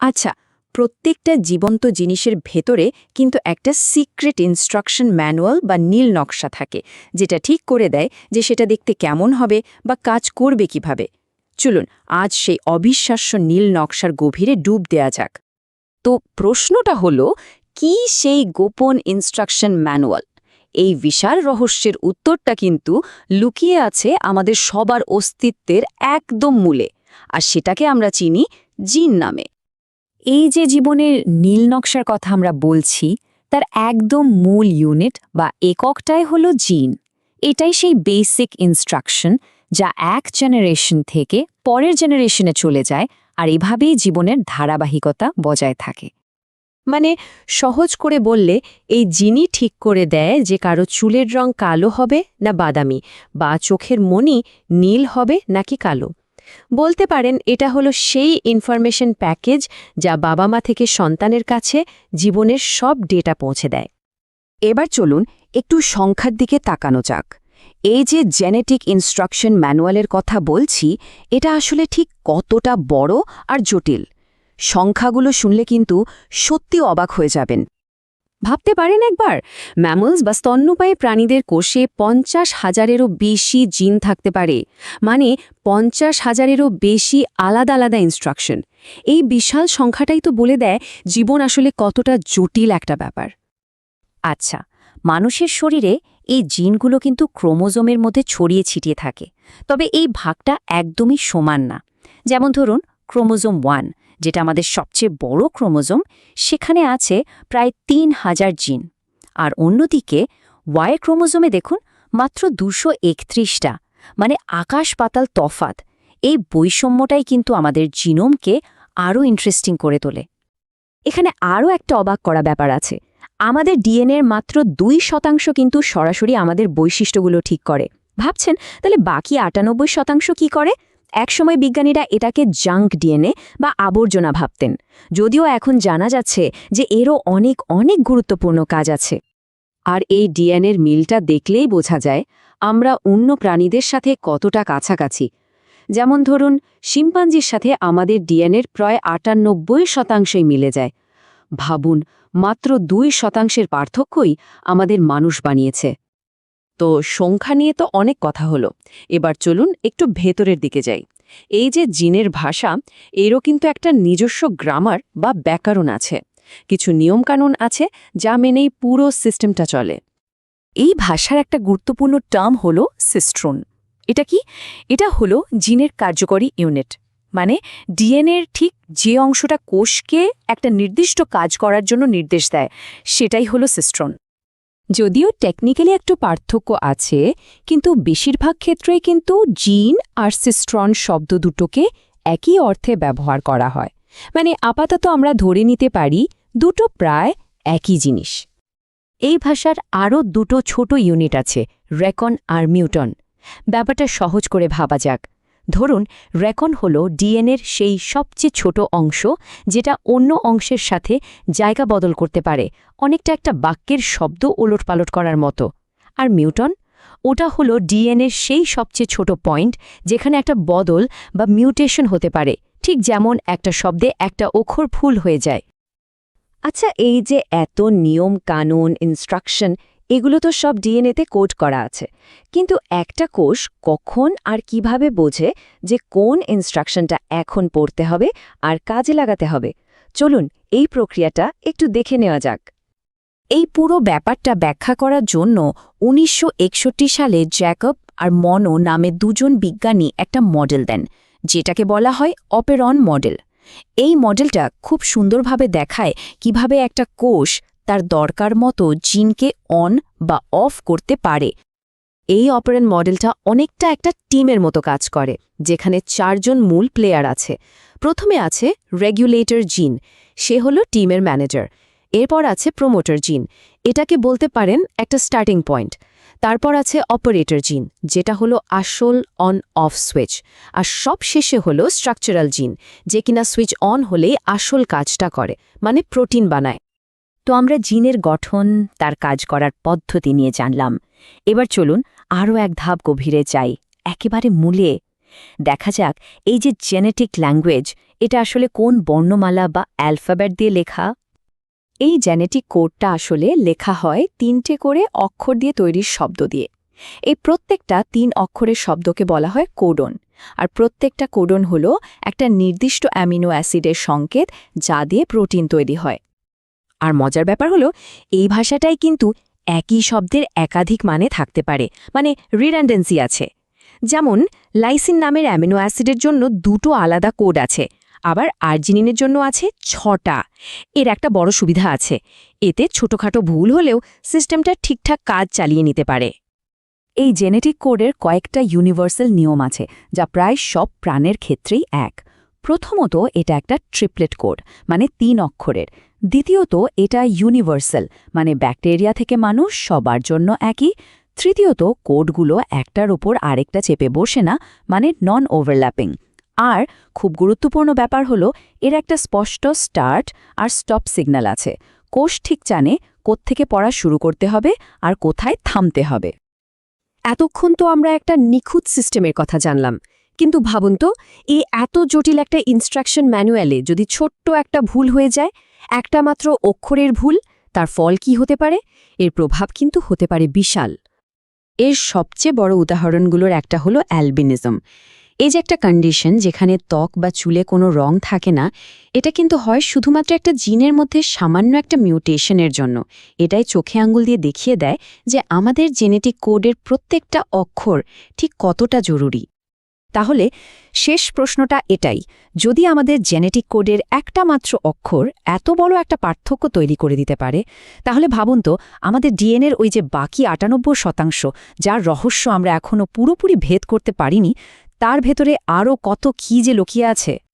আচ্ছা প্রত্যেকটা জীবন্ত জিনিসের ভেতরে কিন্তু একটা সিক্রেট ইনস্ট্রাকশন ম্যানুয়াল বা নীল নকশা থাকে, যেটা ঠিক করে দেয় যে সেটা দেখতে কেমন হবে বা কাজ করবে কীভাবে। চলুন, আজ সেই অবিশ্বাস্য নীল নকশার গভীরে ডুব দেয়া যাক। তো প্রশ্নটা হলো, কি সেই গোপন ইনস্ট্রাকশন ম্যানুয়াল? এই বিশাল রহস্যের উত্তরটা কিন্তু লুকিয়ে আছে আমাদের সবার অস্তিত্বের একদম মূলে, আর সেটাকে আমরা চিনি জিন নামে। এই যে জীবনের নীল নকশার কথা আমরা বলছি, তার একদম মূল ইউনিট বা এককটাই হলো জিন এটাই সেই বেসিক ইনস্ট্রাকশন যা এক জেনারেশন থেকে পরের জেনারেশনে চলে যায় আর এভাবেই জীবনের ধারাবাহিকতা বজায় থাকে। মানে সহজ করে বললে, এই জিনই ঠিক করে দেয় যে কারও চুলের রং কালো হবে না বাদামি, বা চোখের মনি নীল হবে নাকি কালো। বলতে পারেন এটা হলো সেই ইনফরমেশন প্যাকেজ যা বাবা মা থেকে সন্তানের কাছে জীবনের সব ডেটা পৌঁছে দেয়। এবার চলুন একটু সংখ্যার দিকে তাকানো যাক। এই যে জেনেটিক ইনস্ট্রাকশন ম্যানুয়ালের কথা বলছি, এটা আসলে ঠিক কতটা বড় আর জটিল? সংখ্যাগুলো শুনলে কিন্তু সত্যি অবাক হয়ে যাবেন। ভাবতে পারেন একবার? ম্যামলস বা স্তন্যপায়ী প্রাণীদের কোষে পঞ্চাশ হাজারেরও বেশি জিন থাকতে পারে। মানে পঞ্চাশ হাজারেরও বেশি আলাদা আলাদা ইনস্ট্রাকশন এই বিশাল সংখ্যাটাই তো বলে দেয় জীবন আসলে কতটা জটিল একটা ব্যাপার। আচ্ছা মানুষের শরীরে এই জিনগুলো কিন্তু ক্রোমোজোমের মধ্যে ছড়িয়ে ছিটিয়ে থাকে। তবে এই ভাগটা একদমই সমান না। যেমন ধরুন, ক্রোমোজোম ওয়ান। যেটা আমাদের সবচেয়ে বড় ক্রোমোজোম, সেখানে আছে প্রায় তিন হাজার জিন। আর অন্যদিকে, ওয়াই ক্রোমোজোমে দেখুন মাত্র দুশো একত্রিশটা মানে আকাশ পাতাল তফাত এই বৈষম্যটাই কিন্তু আমাদের জিনোমকে আরও ইন্টারেস্টিং করে তোলে। এখানে আরও একটা অবাক করা ব্যাপার আছে। আমাদের ডিএনএর মাত্র দুই শতাংশ কিন্তু সরাসরি আমাদের বৈশিষ্ট্যগুলো ঠিক করে। ভাবছেন, তাহলে বাকি আটানব্বই শতাংশ কি করে? একসময় বিজ্ঞানীরা এটাকে জাঙ্ক ডিএনএ বা আবর্জনা ভাবতেন, যদিও এখন জানা যাচ্ছে যে এরও অনেক অনেক গুরুত্বপূর্ণ কাজ আছে। আর এই ডিএনএর মিলটা দেখলেই বোঝা যায় আমরা অন্য প্রাণীদের সাথে কতটা কাছাকাছি। যেমন ধরুন, শিম্পাঞ্জির সাথে আমাদের ডিএনএর প্রায় আটানব্বই শতাংশই মিলে যায়। ভাবুন, মাত্র দুই শতাংশের পার্থক্যই আমাদের মানুষ বানিয়েছে। তো সংখ্যা নিয়ে তো অনেক কথা হলো। এবার চলুন একটু ভেতরের দিকে যাই। এই যে জিনের ভাষা, এরও কিন্তু একটা নিজস্ব গ্রামার বা ব্যাকরণ আছে। কিছু নিয়মকানুন আছে যা মেনেই পুরো সিস্টেমটা চলে। এই ভাষার একটা গুরুত্বপূর্ণ টার্ম হল সিস্ট্রোন। এটা কি? এটা হলো জিনের কার্যকরী ইউনিট। মানে ডিএনএর ঠিক যে অংশটা কোষকে একটা নির্দিষ্ট কাজ করার জন্য নির্দেশ দেয়, সেটাই হলো সিস্ট্রন। যদিও টেকনিক্যালি একটু পার্থক্য আছে, কিন্তু বেশিরভাগ ক্ষেত্রেই কিন্তু জিন আর সিস্ট্রন শব্দ দুটোকে একই অর্থে ব্যবহার করা হয়। মানে আপাতত আমরা ধরে নিতে পারি দুটো প্রায় একই জিনিস। এই ভাষার আরও দুটো ছোট ইউনিট আছে রেকন আর মিউটন ব্যাপারটা সহজ করে ভাবা যাক। ধরুন, রেকন হল ডিএনএর সেই সবচেয়ে ছোট অংশ যেটা অন্য অংশের সাথে জায়গা বদল করতে পারে, অনেকটা একটা বাক্যের শব্দ ওলটপালট করার মতো। আর মিউটন? ওটা হলো ডিএনএর সেই সবচেয়ে ছোট পয়েন্ট যেখানে একটা বদল বা মিউটেশন হতে পারে, ঠিক যেমন একটা শব্দে একটা অক্ষর ফুল হয়ে যায়। আচ্ছা এই যে এত নিয়ম কানুন ইনস্ট্রাকশন এগুলো তো সব ডিএনএতে কোড করা আছে। কিন্তু একটা কোষ কখন আর কীভাবে বোঝে যে কোন ইনস্ট্রাকশনটা এখন পড়তে হবে আর কাজে লাগাতে হবে? চলুন এই প্রক্রিয়াটা একটু দেখে নেওয়া যাক। এই পুরো ব্যাপারটা ব্যাখ্যা করার জন্য উনিশশো একষট্টি সালে জ্যাকব আর মনো নামে দুজন বিজ্ঞানী একটা মডেল দেন, যেটাকে বলা হয় অপেরন মডেল। এই মডেলটা খুব সুন্দরভাবে দেখায় কীভাবে একটা কোষ তার দরকার মতো জিনকে অন বা অফ করতে পারে। এই অপারেন মডেলটা অনেকটা একটা টিমের মতো কাজ করে, যেখানে চারজন মূল প্লেয়ার আছে। প্রথমে আছে রেগুলেটর জিন, সে হলো টিমের ম্যানেজার। এরপর আছে প্রমোটার জিন, এটাকে বলতে পারেন একটা স্টার্টিং পয়েন্ট। তারপর আছে অপারেটর জিন, যেটা হলো আসল অন অফ সুইচ। আর সব শেষে হলো স্ট্রাকচারাল জিন, যে কিনা সুইচ অন হলেই আসল কাজটা করে মানে প্রোটিন বানায়। তো আমরা জিনের গঠন, তার কাজ করার পদ্ধতি নিয়ে জানলাম। এবার চলুন আরও এক ধাপ গভীরে যাই, একেবারে মূলে। দেখা যাক এই যে জেনেটিক ল্যাঙ্গুয়েজ এটা আসলে কোন বর্ণমালা বা অ্যালফাবেট দিয়ে লেখা? এই জেনেটিক কোডটা আসলে লেখা হয় তিনটে করে অক্ষর দিয়ে তৈরির শব্দ দিয়ে। এই প্রত্যেকটা তিন অক্ষরের শব্দকে বলা হয় কোডন আর প্রত্যেকটা কোডন হল একটা নির্দিষ্ট অ্যামিনো অ্যাসিডের সংকেত যা দিয়ে প্রোটিন তৈরি হয়। আর মজার ব্যাপার হলো, এই ভাষাটাই কিন্তু একই শব্দের একাধিক মানে থাকতে পারে মানে রিডান্ডেন্সি আছে। যেমন লাইসিন নামের অ্যামিনো অ্যাসিডের জন্য দুটো আলাদা কোড আছে, আবার আর্জিনিনের জন্য আছে ছটা। এর একটা বড় সুবিধা আছে, এতে ছোটখাটো ভুল হলেও সিস্টেমটা ঠিকঠাক কাজ চালিয়ে নিতে পারে। এই জেনেটিক কোডের কয়েকটা ইউনিভার্সাল নিয়ম আছে, যা প্রায় সব প্রাণের ক্ষেত্রেই এক। প্রথমত, এটা একটা ট্রিপলেট কোড মানে তিন অক্ষরের। দ্বিতীয়ত, এটা ইউনিভার্সাল মানে ব্যাকটেরিয়া থেকে মানুষ সবার জন্য একই। তৃতীয়ত কোডগুলো একটার ওপর আরেকটা চেপে বসে না মানে নন ওভারল্যাপিং আর খুব গুরুত্বপূর্ণ ব্যাপার হলো, এর একটা স্পষ্ট স্টার্ট আর স্টপ সিগন্যাল আছে। কোষ ঠিক জানে কোত্থেকে পড়া শুরু করতে হবে আর কোথায় থামতে হবে। এতক্ষণ তো আমরা একটা নিখুঁত সিস্টেমের কথা জানলাম। কিন্তু ভাবুন তো, এই এত জটিল একটা ইনস্ট্রাকশন ম্যানুয়ালে যদি ছোট্ট একটা ভুল হয়ে যায় একটা মাত্র অক্ষরের ভুল, তার ফল কি হতে পারে? এর প্রভাব কিন্তু হতে পারে বিশাল। এর সবচেয়ে বড় উদাহরণগুলোর একটা হলো অ্যালবিনিজম। এই যে একটা কন্ডিশন যেখানে ত্বক বা চুলে কোনো রং থাকে না, এটা কিন্তু হয় শুধুমাত্র একটা জিনের মধ্যে সামান্য একটা মিউটেশনের জন্য। এটাই চোখে আঙ্গুল দিয়ে দেখিয়ে দেয় যে আমাদের জেনেটিক কোডের প্রত্যেকটা অক্ষর ঠিক কতটা জরুরি। তাহলে শেষ প্রশ্নটা এটাই, যদি আমাদের জেনেটিক কোডের একটা মাত্র অক্ষর এত বড় একটা পার্থক্য তৈরি করে দিতে পারে, তাহলে ভাবুন তো, আমাদের ডিএনএর ওই যে বাকি আটানব্বই শতাংশ, যার রহস্য আমরা এখনও পুরোপুরি ভেদ করতে পারিনি, তার ভেতরে আরও কত কী যে লুকিয়ে আছে?